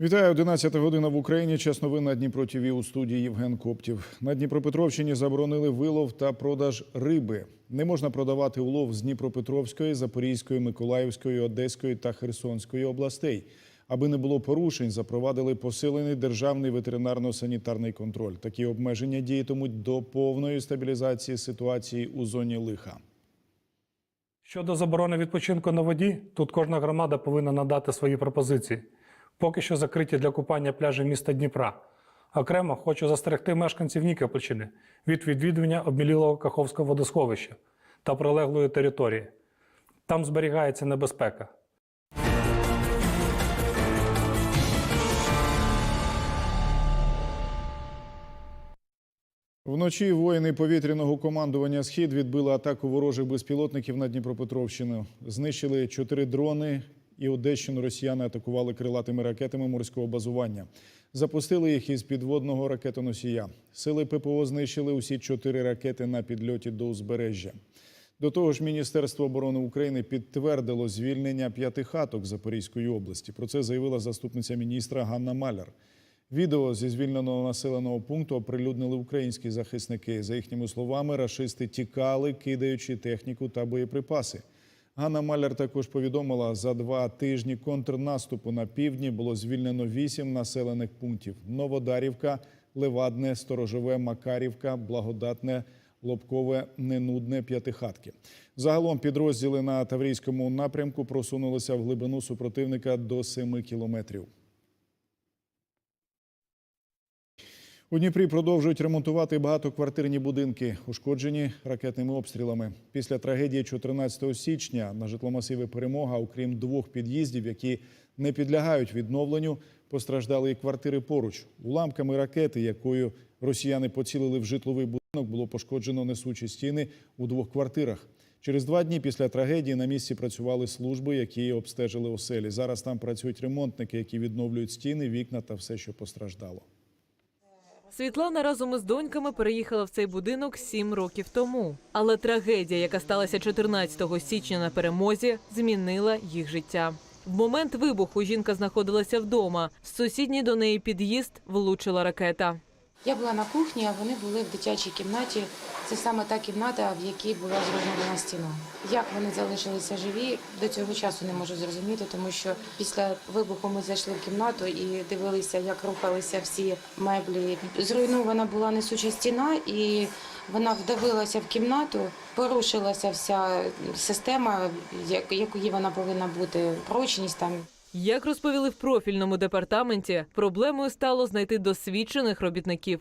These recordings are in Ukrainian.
Вітаю, 11 година в Україні. Час новин на Дніпро ТВ у студії Євген Коптів. На Дніпропетровщині заборонили вилов та продаж риби. Не можна продавати улов з Дніпропетровської, Запорізької, Миколаївської, Одеської та Херсонської областей. Аби не було порушень, запровадили посилений державний ветеринарно-санітарний контроль. Такі обмеження діятимуть до повної стабілізації ситуації у зоні лиха. Щодо заборони відпочинку на воді, тут кожна громада повинна надати свої пропозиції. Поки що закриті для купання пляжі міста Дніпра. Окремо хочу застерегти мешканців Нікопольщини від відвідування обмілілого Каховського водосховища та прилеглої території. Там зберігається небезпека. Вночі воїни повітряного командування Схід відбили атаку ворожих безпілотників на Дніпропетровщину. Знищили чотири дрони і Одещину росіяни атакували крилатими ракетами морського базування. Запустили їх із підводного ракетоносія. Сили ППО знищили усі чотири ракети на підльоті до узбережжя. До того ж, Міністерство оборони України підтвердило звільнення п'яти хаток Запорізької області. Про це заявила заступниця міністра Ганна Маляр. Відео зі звільненого населеного пункту оприлюднили українські захисники. За їхніми словами, рашисти тікали, кидаючи техніку та боєприпаси. Ганна Маляр також повідомила, за два тижні контрнаступу на півдні було звільнено вісім населених пунктів: Новодарівка, Левадне, Сторожове, Макарівка, Благодатне, Лобкове, Ненудне, П'ятихатки. Загалом підрозділи на Таврійському напрямку просунулися в глибину супротивника до 7 кілометрів. У Дніпрі продовжують ремонтувати багатоквартирні будинки, ушкоджені ракетними обстрілами. Після трагедії 14 січня на житломасиві Перемога, окрім двох під'їздів, які не підлягають відновленню, постраждали і квартири поруч. Уламками ракети, якою росіяни поцілили в житловий будинок, було пошкоджено несучі стіни у двох квартирах. Через два дні після трагедії на місці працювали служби, які обстежили оселі. Зараз там працюють ремонтники, які відновлюють стіни, вікна та все, що постраждало. Світлана разом із доньками переїхала в цей будинок сім років тому. Але трагедія, яка сталася 14 січня на перемозі, змінила їх життя. В момент вибуху жінка знаходилася вдома. В сусідній до неї під'їзд влучила ракета. Я була на кухні, а вони були в дитячій кімнаті. Це саме та кімната, в якій була зруйнована стіна. Як вони залишилися живі, до цього часу не можу зрозуміти, тому що після вибуху ми зайшли в кімнату і дивилися, як рухалися всі меблі. Зруйнована була несуча стіна, і вона вдавилася в кімнату, порушилася вся система, як- якої вона повинна бути, прочність там. Як розповіли в профільному департаменті, проблемою стало знайти досвідчених робітників.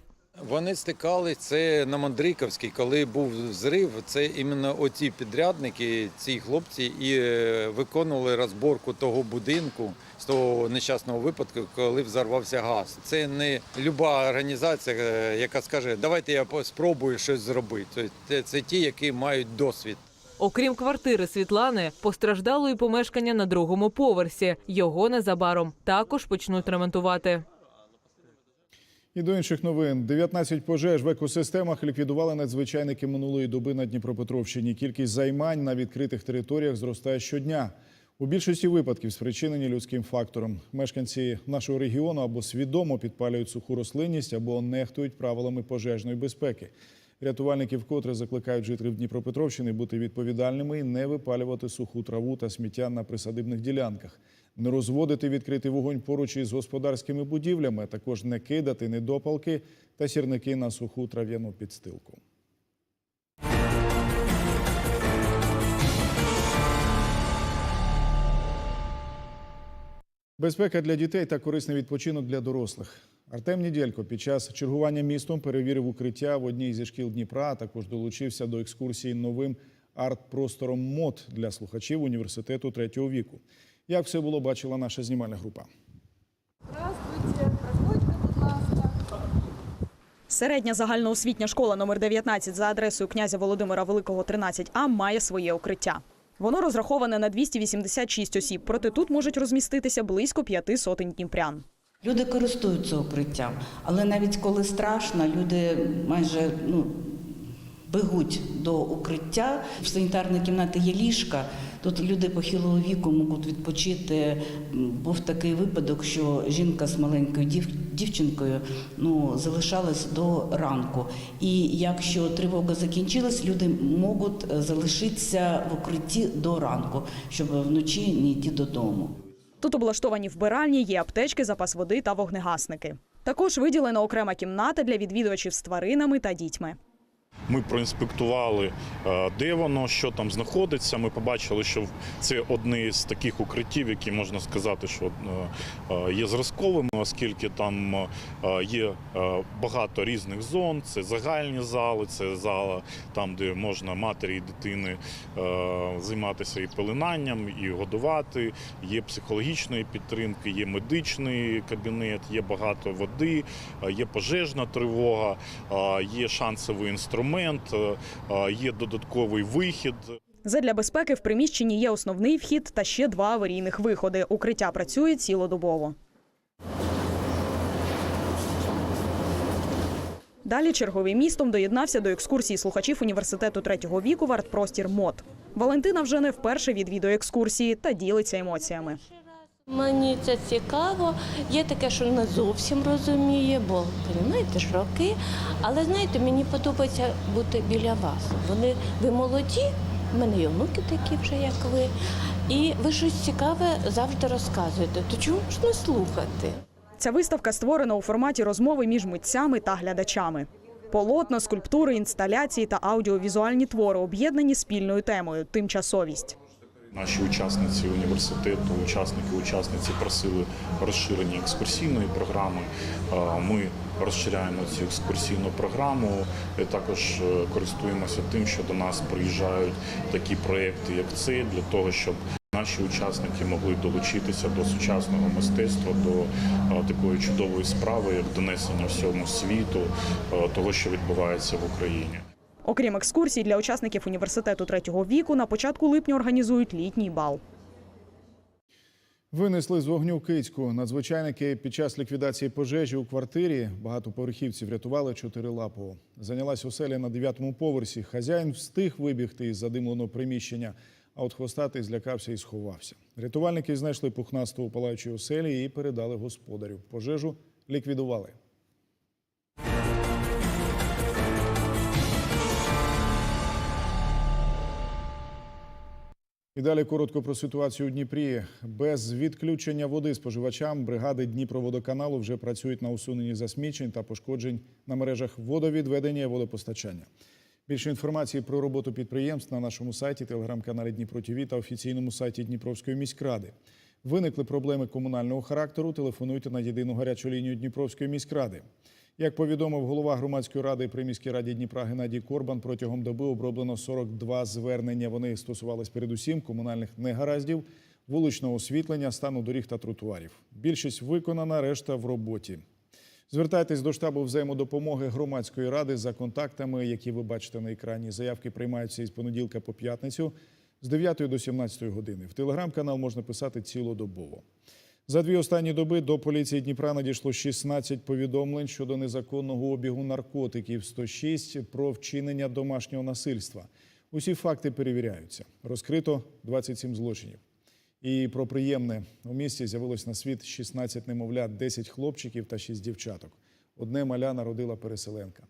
Вони стикали це на Мандриковській, коли був зрив. Це іменно оці підрядники, ці хлопці, і е, виконували розборку того будинку з того нещасного випадку, коли взорвався газ. Це не люба організація, е, яка скаже, давайте я спробую щось зробити. Тобто Це, це ті, які мають досвід. Окрім квартири Світлани, постраждало і помешкання на другому поверсі. Його незабаром також почнуть ремонтувати. І до інших новин. 19 пожеж в екосистемах ліквідували надзвичайники минулої доби на Дніпропетровщині. Кількість займань на відкритих територіях зростає щодня. У більшості випадків спричинені людським фактором. Мешканці нашого регіону або свідомо підпалюють суху рослинність, або нехтують правилами пожежної безпеки. Рятувальники вкотре закликають жителів Дніпропетровщини бути відповідальними і не випалювати суху траву та сміття на присадибних ділянках, не розводити відкритий вогонь поруч із господарськими будівлями, а також не кидати недопалки та сірники на суху трав'яну підстилку. Безпека для дітей та корисний відпочинок для дорослих. Артем Нідєлько під час чергування містом перевірив укриття в одній зі шкіл Дніпра, а також долучився до екскурсії новим арт-простором МОД для слухачів університету третього віку. Як все було, бачила наша знімальна група. Середня загальноосвітня школа номер 19 за адресою князя Володимира Великого 13А має своє укриття. Воно розраховане на 286 осіб, проте тут можуть розміститися близько п'яти сотень дніпрян. Люди користуються укриттям, але навіть коли страшно, люди майже ну, бегуть до укриття. В санітарній кімнаті є ліжка, Тут люди похилого віку можуть відпочити. Був такий випадок, що жінка з маленькою дів, дівчинкою ну, залишалась до ранку. І якщо тривога закінчилась, люди можуть е, залишитися в укритті до ранку, щоб вночі не йти додому. Тут облаштовані вбиральні, є аптечки, запас води та вогнегасники. Також виділена окрема кімната для відвідувачів з тваринами та дітьми. Ми проінспектували, е, де воно, що там знаходиться. Ми побачили, що це одне з таких укриттів, які можна сказати, що е, е, є зразковими, оскільки там є багато різних зон. Це загальні зали, це зала, там, де можна матері і дитини займатися і пеленанням, і годувати. Є психологічної підтримки, є медичний кабінет, є багато води, є пожежна тривога, є шансовий інструмент, е, е, є додатковий вихід. Задля безпеки в приміщенні є основний вхід та ще два аварійних виходи. Укриття працює цілодобово. Далі черговий містом доєднався до екскурсії слухачів університету третього віку в артпростір МОД. Валентина вже не вперше відвідує екскурсії та ділиться емоціями. Мені це цікаво. Є таке, що не зовсім розуміє, бо розумієте ж роки. Але знаєте, мені подобається бути біля вас. Вони ви молоді, в мене є внуки такі вже, як ви. І ви щось цікаве завжди розказуєте. То чому ж не слухати? Ця виставка створена у форматі розмови між митцями та глядачами. Полотна, скульптури, інсталяції та аудіовізуальні твори об'єднані спільною темою тимчасовість. Наші учасниці університету, учасники, учасниці просили розширення екскурсійної програми. Е, Ми розширяємо цю екскурсійну програму. І також е, користуємося тим, що до нас приїжджають такі проекти, як цей, для того, щоб наші учасники могли долучитися до сучасного мистецтва, до е, такої чудової справи, як донесення всьому світу е, того, що відбувається в Україні. Окрім екскурсій для учасників університету третього віку, на початку липня організують літній бал. Винесли з вогню Кицьку. Надзвичайники під час ліквідації пожежі у квартирі багатоповерхівців рятували чотирилапого. Зайнялась оселя на дев'ятому поверсі. Хазяїн встиг вибігти із задимленого приміщення, а от хвостатий злякався і сховався. Рятувальники знайшли пухнастого палаючої оселі і передали господарю. Пожежу ліквідували. І далі коротко про ситуацію у Дніпрі. Без відключення води споживачам бригади Дніпроводоканалу вже працюють на усуненні засмічень та пошкоджень на мережах водовідведення і водопостачання. Більше інформації про роботу підприємств на нашому сайті, телеграм-каналі Дніпро ТІВІ та офіційному сайті Дніпровської міськради. Виникли проблеми комунального характеру. Телефонуйте на єдину гарячу лінію Дніпровської міськради. Як повідомив голова громадської ради при міській раді Дніпра Геннадій Корбан, протягом доби оброблено 42 звернення. Вони стосувались передусім комунальних негараздів, вуличного освітлення, стану доріг та тротуарів. Більшість виконана, решта в роботі. Звертайтесь до штабу взаємодопомоги громадської ради за контактами, які ви бачите на екрані. Заявки приймаються із понеділка по п'ятницю з 9 до 17 години. В телеграм-канал можна писати цілодобово. За дві останні доби до поліції Дніпра надійшло 16 повідомлень щодо незаконного обігу наркотиків, 106 про вчинення домашнього насильства. Усі факти перевіряються. Розкрито 27 злочинів. І про приємне у місті з'явилось на світ 16 немовлят, 10 хлопчиків та 6 дівчаток. Одне маля народила переселенка.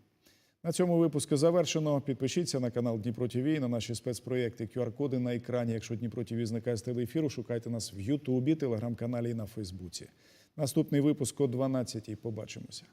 На цьому випуску завершено. Підпишіться на канал Дніпро ТВ на наші спецпроєкти. QR-коди на екрані. Якщо Дніпро ТВ зникає з телеефіру, шукайте нас в Ютубі, телеграм-каналі і на Фейсбуці. Наступний випуск о 12 Побачимося.